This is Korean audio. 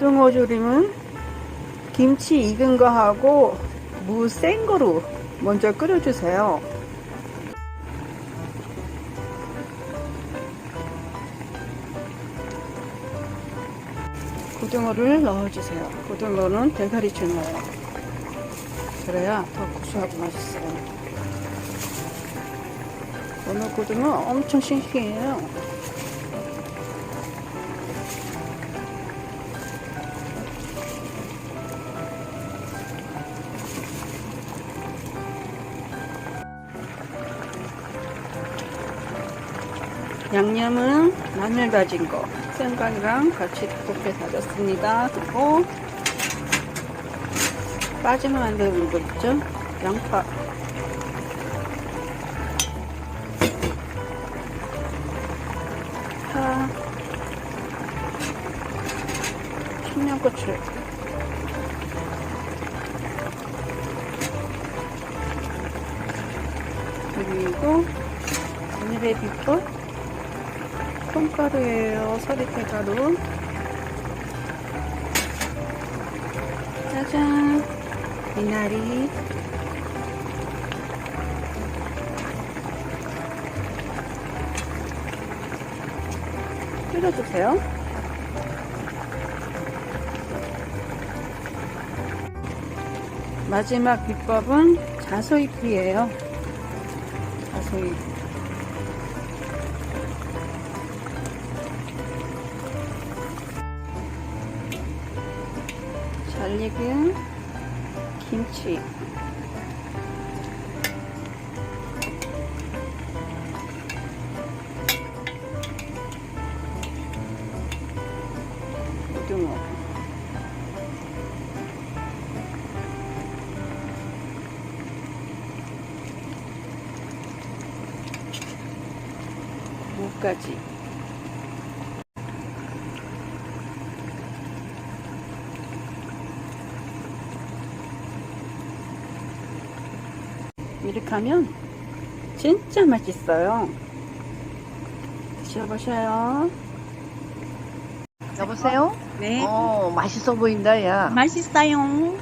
고등어 조림은 김치 익은 거 하고 무센 거로 먼저 끓여주세요. 고등어를 넣어주세요. 고등어는 대가리줄 넣어요. 그래야 더 고소하고 맛있어요. 오늘 고등어 엄청 싱싱해요. 양념은 마늘 다진 거, 생강이랑 같이 두껍게 다졌습니다. 그리고 빠지면 안 되는 거 있죠? 양파. 파. 청양고추. 그리고 오늘의 비법 콩가루예요. 서리태가루. 짜잔. 미나리. 끓여주세요. 마지막 비법은 자소잎이에요. 자소잎. 잘 익은 김치. 고등어. 무까지 이렇게 하면 진짜 맛있어요. 드셔보셔요. 여보세요? 네. 어, 맛있어 보인다, 야. 맛있어요.